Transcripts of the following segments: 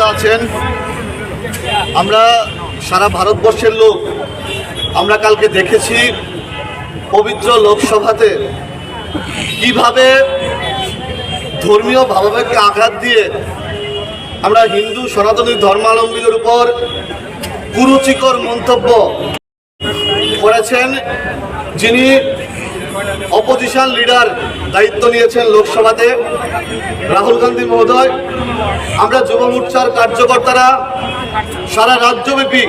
কার্যকর্তা আছেন। আমরা সারা ভারতবর্ষের লোক, আমরা কালকে দেখেছি পবিত্র লোকসভাতে কীভাবে ধর্মীয় ভাবাবেগকে আঘাত দিয়ে আমরা হিন্দু, সনাতনী ধর্মাবলম্বীদের উপর কুরুচিকর মন্তব্য করেছেন যিনি অপোজিশন লিডার দায়িত্ব নিয়েছেন লোকসভাতে, রাহুল গান্ধী মহোদয়। আমরা যুব মোর্চার কার্যকর্তারা সারা রাজ্যব্যাপী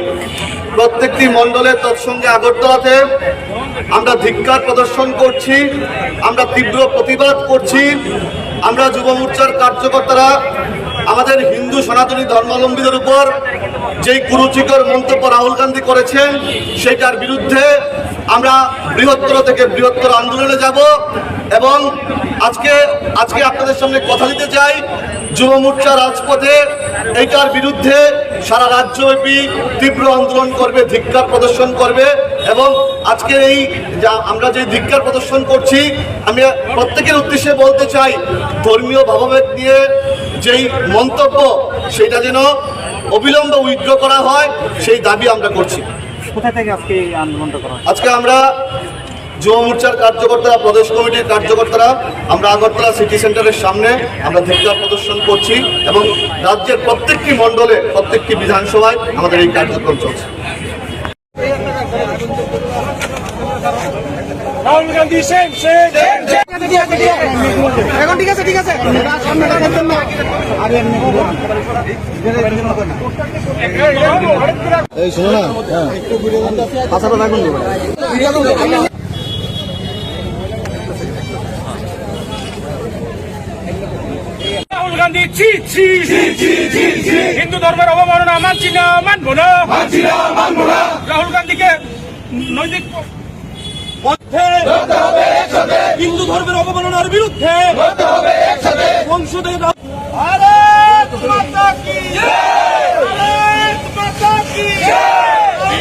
প্রত্যেকটি মণ্ডলে তৎসঙ্গে আগরতলাতে আমরা ধিক্কার প্রদর্শন করছি, আমরা তীব্র প্রতিবাদ করছি। আমরা যুব মোর্চার কার্যকর্তারা আমাদের হিন্দু সনাতনী ধর্মাবলম্বীদের উপর যেই কুরুচিকর মন্তব্য রাহুল গান্ধী করেছেন সেটার বিরুদ্ধে আমরা বৃহত্তর থেকে বৃহত্তর আন্দোলনে যাব এবং আজকে আজকে আপনাদের সামনে কথা দিতে চাই, যুব মোর্চা রাজপথে এইটার বিরুদ্ধে সারা রাজ্যব্যাপী তীব্র আন্দোলন করবে, ধিক্কার প্রদর্শন করবে এবং আজকে এই যা আমরা যে ধিক্কার প্রদর্শন করছি, আমি প্রত্যেকের উদ্দেশ্যে বলতে চাই, ধর্মীয় ভাবাবেগ নিয়ে যেই মন্তব্য সেটা যেন অবিলম্বে উইথড্র করা হয় সেই দাবি আমরা করছি। কোথা থেকে আজকে এই আন্দোলনটা করা আজকে আমরা যুব মোর্চার কার্যকর্তারা প্রদেশ কমিটির কার্যকর্তারা আমরা আগরতলা সিটি সেন্টারের সামনে আমরা ধিক্কার প্রদর্শন করছি এবং রাজ্যের প্রত্যেকটি মণ্ডলে প্রত্যেকটি বিধানসভায় আমাদের এই কার্যক্রম চলছে। রাহুল গান্ধী রাহুল গান্ধী ছি ছি হিন্দু ধর্মের অবমাননা মানছি না মানবো না। রাহুল গান্ধীকে নৈতিক হিন্দু ধর্মের অবমাননার বিরুদ্ধে সংসদে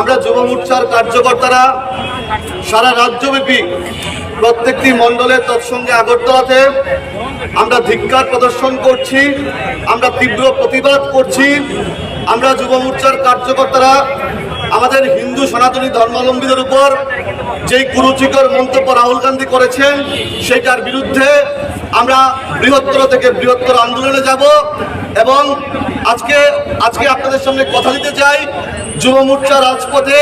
আমরা যুব মোর্চার কার্যকর্তারা, সারা রাজ্যব্যাপী প্রত্যেকটি মণ্ডলে তৎসঙ্গে আগরতলাতে আমরা ধিক্কার প্রদর্শন করছি, আমরা তীব্র প্রতিবাদ করছি। আমরা যুব মোর্চার কার্যকর্তারা, আমাদের হিন্দু সনাতনী ধর্মাবলম্বীদের উপর যেই কুরুচিকর মন্তব্য রাহুল গান্ধী করেছেন সেটার বিরুদ্ধে আমরা বৃহত্তর থেকে বৃহত্তর আন্দোলনে যাব এবং আজকে আজকে আপনাদের সামনে কথা দিতে চাই যুব মোর্চা রাজপথে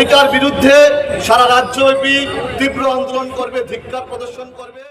এইটার বিরুদ্ধে সারা রাজ্যব্যাপী তীব্র আন্দোলন করবে ধিক্কার প্রদর্শন করবে।